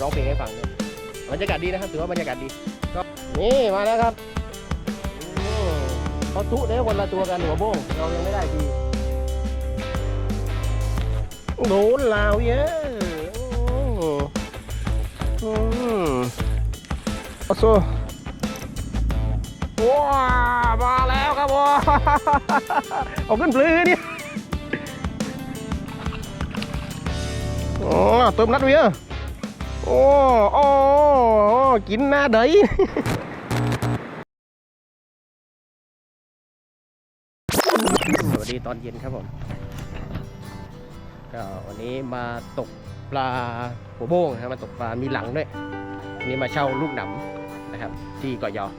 ร้องเพลงให้ฟังด้วยบรรยากาศดีนะครับถือว่าบรรยากาศดีก็นี่มาแล้วครับอืมเขาทุได้คนละตัวกันหัวโบ้งเรายังไม่ได้ทีโดนลาวเยอะอืมโอ้โหว้ามาแล้วครับว้าเอาขึ้นปลื้อนี่ยอ๋อเติมนัดเวีย โอ้โอ้กินหน้าเดยสวัสดีตอนเย็นครับผมก็วันนี้มาตกปลาหัวโบ้งนะครับมาตกปลา มีหลังด้วยวันนี้มาเช่าลูกหนำนะครับ ที่เกาะยอก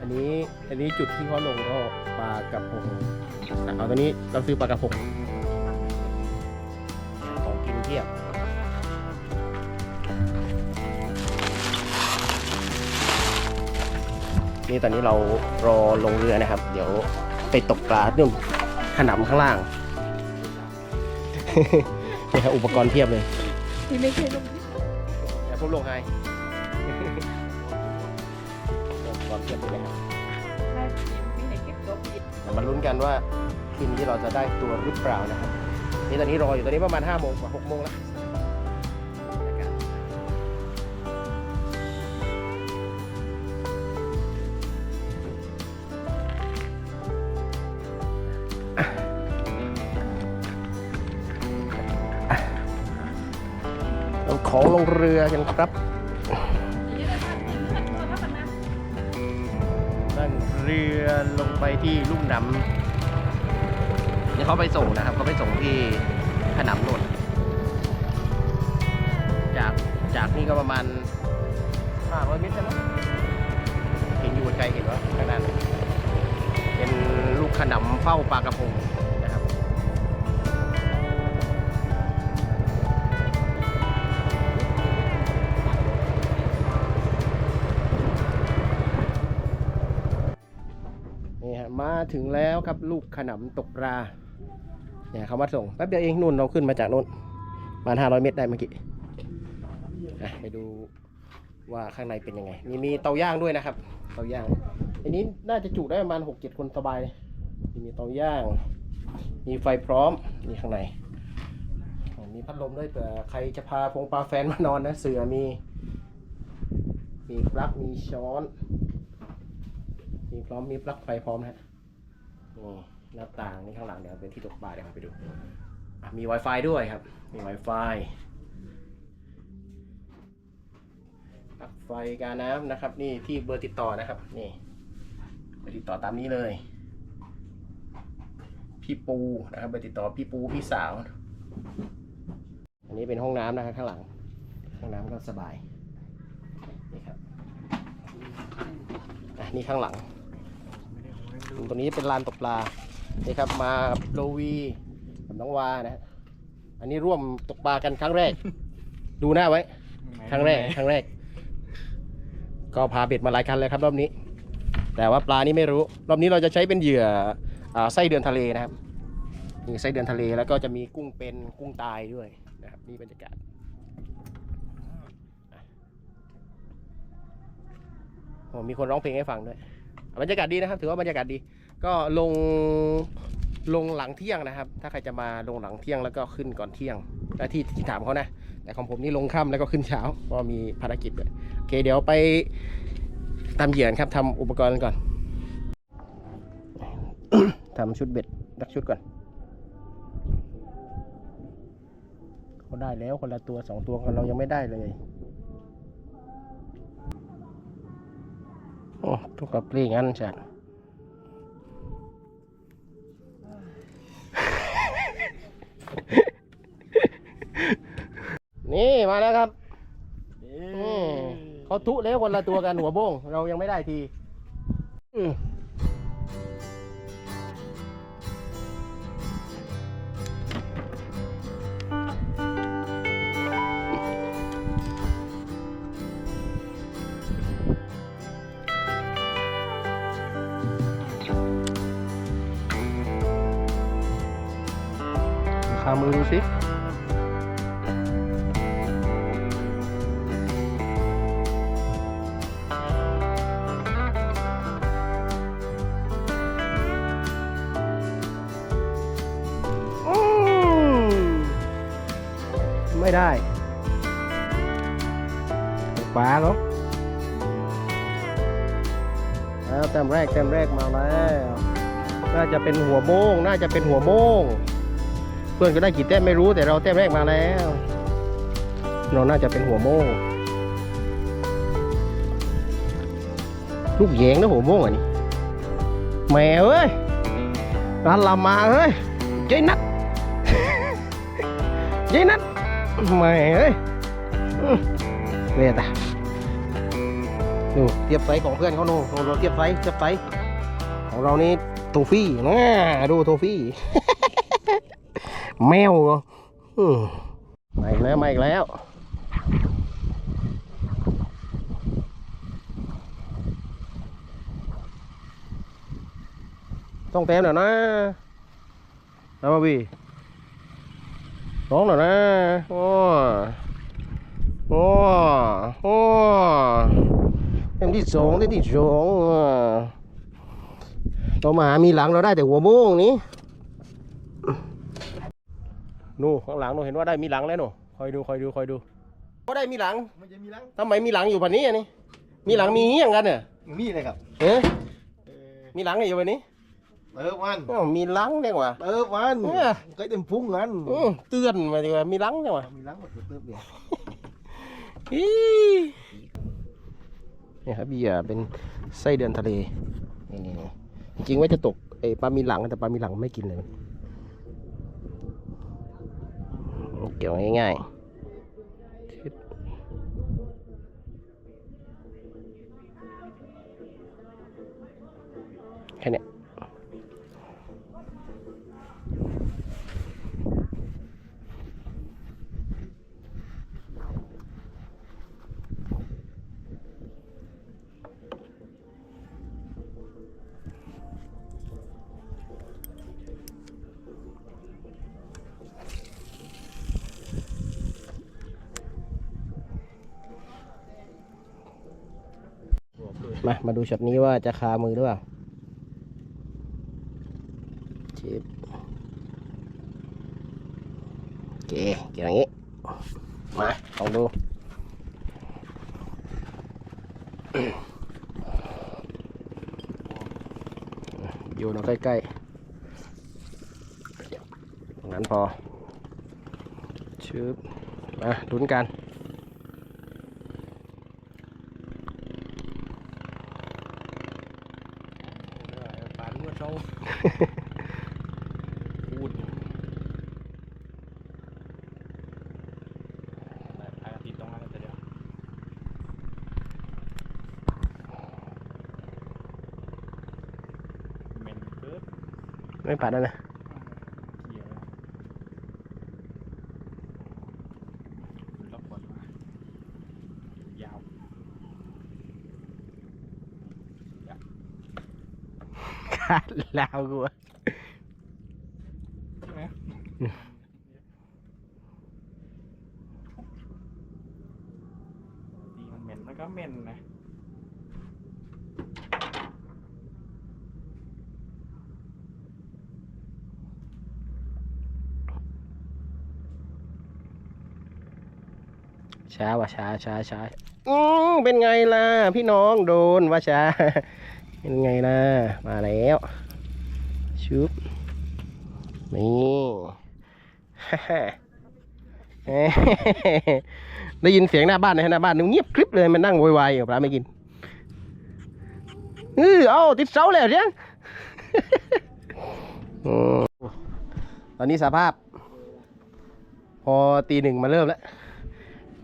อันนี้อันนี้จุดที่เขาลงก็ปลากระพงเอาตัวนี้เราซื้อปลากระพงของกินเทียบ นี่ตอนนี้เรารอลงเรือนะครับ เดี๋ยวไปตกปลาเรื่องขนำข้างล่าง นี่ครับอุปกรณ์เพียบเลยที่ไม่เคยลงเดี๋ยวผมลงให้อุปกรณ์เพียบเลยนะครับถ้าไม่ให้เก็บตกเดี๋ยวมาลุ้นกันว่าคืนนี้เราจะได้ตัวหรือเปล่านะครับ นี่ตอนนี้รออยู่ตอนนี้ประมาณ5โมงกว่า6โมงแล้ว เรือลงไปที่ลุ่มน้ำเดี๋ยวเขาไปส่งนะครับ เขาไปส่งที่ขนำนนจากจากนี่ก็ประมาณ500เมตรใช่ไหมเห็นอยู่ไกลเห็นว่าข้างหน้านั้นเป็นลูกขนำเฝ้าปลากระพง ถึงแล้วครับลูกขนำตกปลาเนี่ยเขามาส่งแป๊บเดียวเองนู่นเราขึ้นมาจากนู่นประมาณ500เมตรได้เมื่อกี้ไปดูว่าข้างในเป็นยังไง มีมีเตาย่างด้วยนะครับ เตาย่าง อันนี้น่าจะจุได้ประมาณ6 7คนสบายเลยมีเตาย่าง มีไฟพร้อมนี่ข้างในมีพัดลมด้วยเผื่อใครจะพาพงปลาแฟนมานอนนะเสือมี มีปลั๊กมีช้อน มีพร้อมมีปลั๊กไฟพร้อมนะฮะ หน้าต่างนี่ข้างหลังเดี๋ยวเป็นที่ตกปลาเดี๋ยวเราไปดูมี Wi-Fi ด้วยครับ มี Wi-Fi ปลั๊กไฟกาน้ำนะครับ นี่ที่เบอร์ติดต่อนะครับ นี่เบอร์ติดต่อตามนี้เลย พี่ปูนะครับเบอร์ติดต่อพี่ปูพี่สาว อันนี้เป็นห้องน้ำนะครับข้างหลัง ห้องน้ำก็สบาย นี่ครับอะนี่ข้างหลัง ตรงนี้เป็นลานตกปลานี่ครับมากับโลวีกับน้องวานะฮะอันนี้ร่วมตกปลากันครั้งแรก ดูหน้าไว้ ครั้งแรกครั้งแรก ก็พาเบ็ดมาหลายคันเลยครับรอบนี้ แต่ว่าปลานี่ไม่รู้ รอบนี้เราจะใช้เป็นเหยื่ออาไส้เดือนทะเลนะครับนี่ไส้เดือนทะเลแล้วก็จะมีกุ้งเป็นกุ้งตายด้วยนะครับนี่บรรยากาศโอ้มีคนร้องเพลงให้ฟังด้วย บรรยากาศดีนะครับ ถือว่าบรรยากาศดี ก็ลงลงหลังเที่ยงนะครับ ถ้าใครจะมาลงหลังเที่ยงแล้วก็ขึ้นก่อนเที่ยงและที่ที่ถามเขานะ แต่ของผมนี่ลงค่ำแล้วก็ขึ้นเช้าเพราะมีภารกิจด้วยโอเค เดี๋ยวไปตามเหยื่อครับทำอุปกรณ์ก่อนทำชุดเบ็ดรักชุดก่อนเขาได้แล้วคนละตัวสองตัวเรายังไม่ได้เลย โอ้ทุกกับปลีงั้นจ้ะนี่มาแล้วครับอืมเขาทุแล้วคนละตัวกันหัวโบ้งเรายังไม่ได้ที เอามือดูสิอืมไม่ได้ขวาเนาะแล้วแต้มแรกแต้มแรกมาแล้ว น่าจะเป็นหัวโมง น่าจะเป็นหัวโมง เพื่อนก็ได้กี่แต้มไม่รู้แต่เราแต้มแรกมาแล้ว เราน่าจะเป็นหัวโมงลูกแยงนะหัวโมงอะนี่แม่เอ้ยร้านลามาเอ้ยเจ๊นัดเจ๊นัดแม่เอ้ยเวตาดูเทียบไซส์ของเพื่อนเขาโน่เราเทียบไซส์เทียบไซส์ของเรานี่โทฟี่นะดูโทฟี่ แมวเหรออืมมาอีกแล้วมาอีกแล้วต้องเต็มหน่อยนะนะมาบีร้องหน่อยนะโอ้โอ้โอ้เต็มที่สองเต็มที่สองอะตัวหมามีหลังเราได้แต่หัวโม่งนี้ นู่ข้างหลังหนูเห็นว่าได้มีหลังแล้วหนูคอยดูคอยดูคอยดูก็ได้มีหลังมันจะมีรังทำไมมีหลังอยู่แบบนี้อันนี้ มีหลังมีเงี้ยงกันเนี่ยมีเลยครับเอ๊ะเออมีหลังอยู่แบบนี้เติบมันอ้าวมีหลังเนี่ยว่ะเติบมันเนี่ยก็เต็มพุงกันอืมเตือนมาดีกว่ามีหลังเนี่ยว่ะมีรังหมดเติบเนี่ยอีเนี่ยครับเบียร์เป็นไส้เดือนทะเลนี่นี่นี่จริงๆว่าจะตกไอ้ปลามีหลังแต่ปลามีหลังไม่กินเลย เกี่ยวง่ายๆชิดแค่เนี้ มา มาดูช็อตนี้ว่าจะคามือหรือเปล่าชิปโอเคเกี่ยวอย่างนี้ มาลองดูโยนเอาใกล้ๆตรงนั้นพอชึบมาลุ้นกัน ปานว่าเขา พูดพายติดตรงนั้นแต่เดียวเมนเกิดไม่ปัดแล้วนะ เกี่ยวล็อกก่อนมายาว ขาด ลาวกูอะใช่ไหมตีมันเหม็นแล้วก็เหม็นนะช้าว่ะช้าช้าช้าอืมเป็นไงล่ะ พี่น้องโดนว่าช้า เป็นไงล่ะ มาแล้วชุบนี่ได้ยินเสียงหน้าบ้านนะหน้าบ้านนึงเงียบกริบเลยมันนั่งโวยวายอยู่ปลาไม่กินเออเอาติดเสาแล้วยังอืมตอนนี้สภาพ พอตีหนึ่งมาเริ่มแล้ว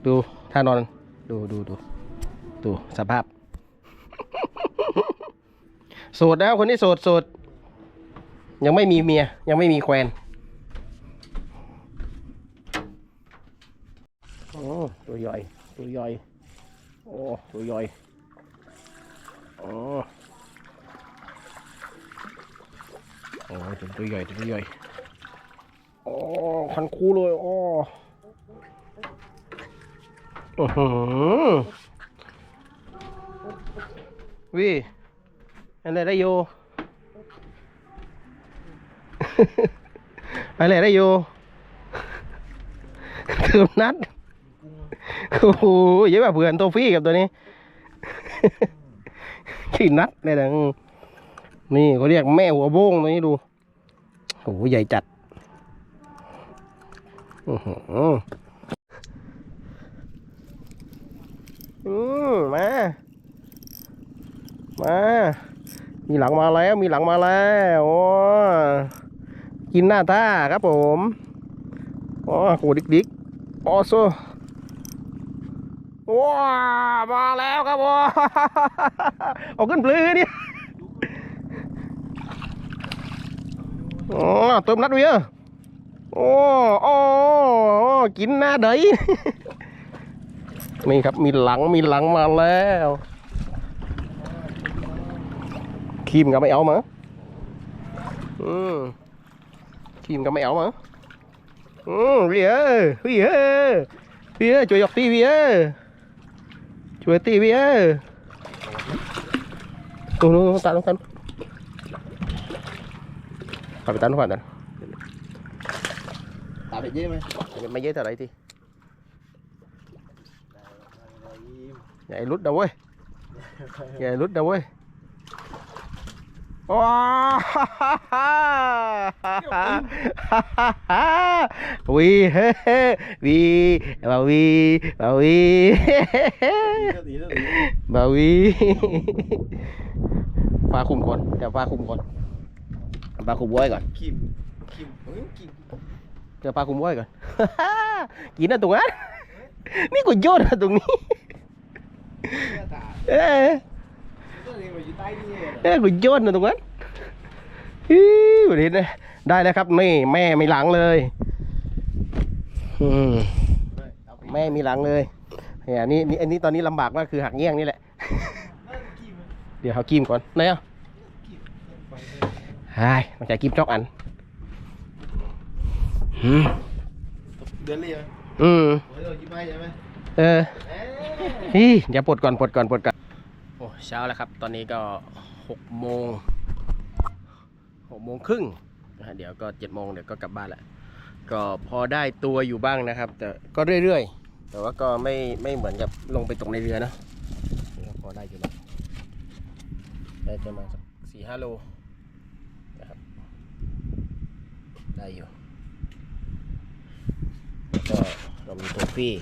ดูท่านอน ดูดูดูดูสภาพ โสดแล้วคนนี้โสดโสดยังไม่มีเมีย ยังไม่มีแควนโอ้ตัวใหญ่ตัวใหญ่โอ้ตัวใหญ่โอ้โอ้ตัวตัวใหญ่ตัวใหญ่โอ้คันคูเลยโอ้อื้อหือวิ อะไรได้โยอะไรได้โยเติมนัด โอ้โหเยอะแบบเผื่อนโทฟี่กับตัวนี้ขี้นัดเลยนะนี่เขาเรียกแม่หัวโบ้งตัวนี้ดูโอ้โหใหญ่จัดอื้อหืออืมมา มา มีหลังมาแล้วมีหลังมาแล้วโอ้กินหน้าท่าครับผมอ๋อโหดิกดิกๆออโซว้ามาแล้วครับผมเอาขึ้นปลือนี่อ๋อเติมนัดเวียโอ้โอ้กินหน้าเดยนี่ครับมีหลังมีหลังมาแล้ว ครีมก็ไม่เอามาอืมครีมก็ไม่เอามาอืมเวียเวียเวียช่วยยกตีเวียช่วยตี ว้ยอย่าให้หลุดนะเว้ยว้าววีเฮ้วีบาวีบาวีดีแล้วดีบาวีฟ้าคุมก่อนเดี๋ยวฟ้าคุมก่อนฟ้าคุมไว้ก่อนคิมคิมเฮ้ยคิมเดี๋ยวฟ้าคุมไว้ก่อนกินนะตรงนั้นนี่กูโยนนะตรงนี้หน้าตาเอ้ยตัวเองมาอยู่ใต้นี่ เหรอเอ้ยกูโยนนะตรงนั้นฮิวเห็นไหมได้แล้วครับนี่แม่มีหลังเลยอืมเอาไปแม่มีหลังเลยเนี่ยอันนี้นี่อันนี้ตอนนี้ลำบากมากคือหักเงี้ยงนี่แหละนั่นคิมเดี๋ยวเขากิมก่อนไหนอะคิมไปไอ้มันจะกิมจอกอันอืมเดือนเลยไหมอืมโอ้ยเราคิดไม่ใช่ไหมเออเอ๊ะฮี่เดี๋ยวปลดก่อนปลดก่อนปลดก่อนโอ้ เช้าแล้วครับ ตอนนี้ก็หกโมงหกโมงครึ่งนะฮะเดี๋ยวก็เจ็ดโมงเดี๋ยวก็กลับบ้านแหละก็พอได้ตัวอยู่บ้างนะครับ แต่ก็เรื่อยๆ แต่ว่าก็ไม่ไม่เหมือนกับลงไปตกในเรือนะพอได้อยู่บ้าได้ประมาณสักสี่ห้าโลนะครับได้อยู่แล้วก็เรามีตัวฟรี่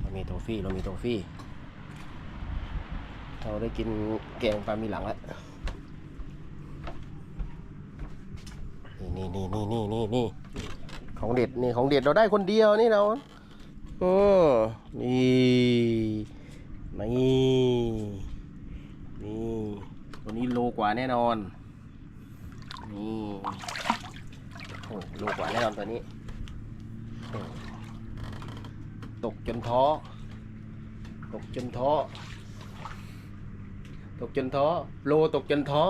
เรามีโทฟี่เรามีโทฟี่ เราได้กินแกงปลามีหลังแล้วนี่นี่นี่นี่นี่นี่ของเด็ดนี่ของเด็ดเราได้คนเดียวนี่เราโอ้นี่นี่นี่ตัวนี้โลกว่าแน่นอนนี่โอ้โลกว่าแน่นอนตัวนี้ตกจนท้อตกจนท้อ ตกจนท้อโลตกจนท้อ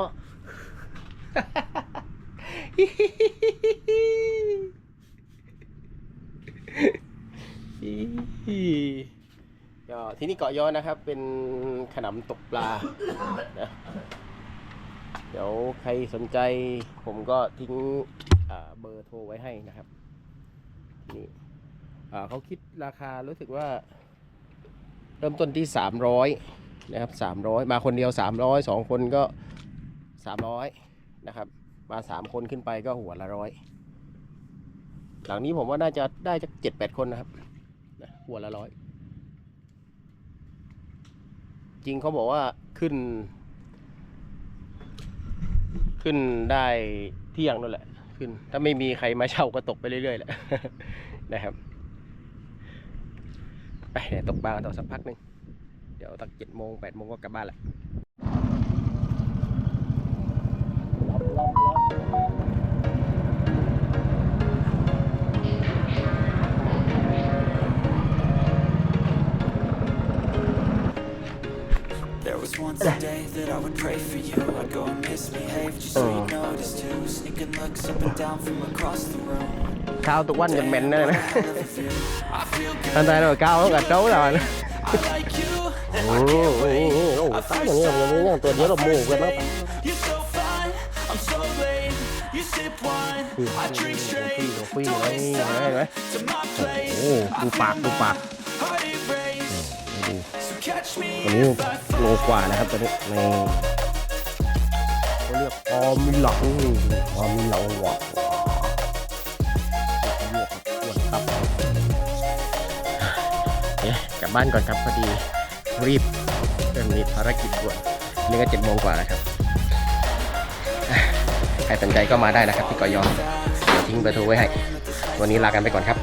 ก็ที่นี่เกาะย้อนนะครับ เป็นขนำตกปลานะเดี๋ยวใครสนใจผมก็ทิ้งเบอร์โทรไว้ให้นะครับ นี่เขาคิดราคารู้สึกว่า เริ่มต้นที่300 นะครับ300มาคนเดียว300สองคนก็300นะครับ มา3คนขึ้นไปก็หัวละร้อยหลังนี้ผมว่าน่าจะได้จะเจ็ดแปดคนนะครับหัวละร้อยจริงเขาบอกว่าขึ้น ขึ้นได้เที่ยงนั่นแหละขึ้น ถ้าไม่มีใครมาเช่าก็ตกไปเรื่อยๆแหละนะครับ ไปเดี๋ยวตกปลาต่อสักพักหนึ่ง เดี๋ยวตักเจ็ดโมงแปดโมงก็กลับบ้านแหละ There was once a day that I would pray for you I'd go and misbehave อันใดเราก้าวต้องกัดโจ้แล้วนะ I like you โอ้โหโอ้โหตายอย่างนี้อย่างนี้อย่างตัวเดียวเราหมู่กันแล้ว You're so fine I'm so late You sip wine. I drink คุย straight. คุย Don't เลย waste นี่เห็นไหม time to my place. โอ้ดูปากดูปาก Heart it race. So catch me ตัวนี้ if I โลกว่านะครับตัวนี้ในเขาเรียกออมิหลังออมิหลังหวะลวกกับอ้วนตับเอ๊ะกลับบ้านก่อนครับพอดี รีบเรื่องนี้ภารกิจด่วนนี่ก็เจ็ดโมงกว่าแล้วครับใครสนใจก็มาได้นะครับที่กอยอยทิ้งเบอร์โทรไว้ให้ วันนี้ลากันไปก่อนครับ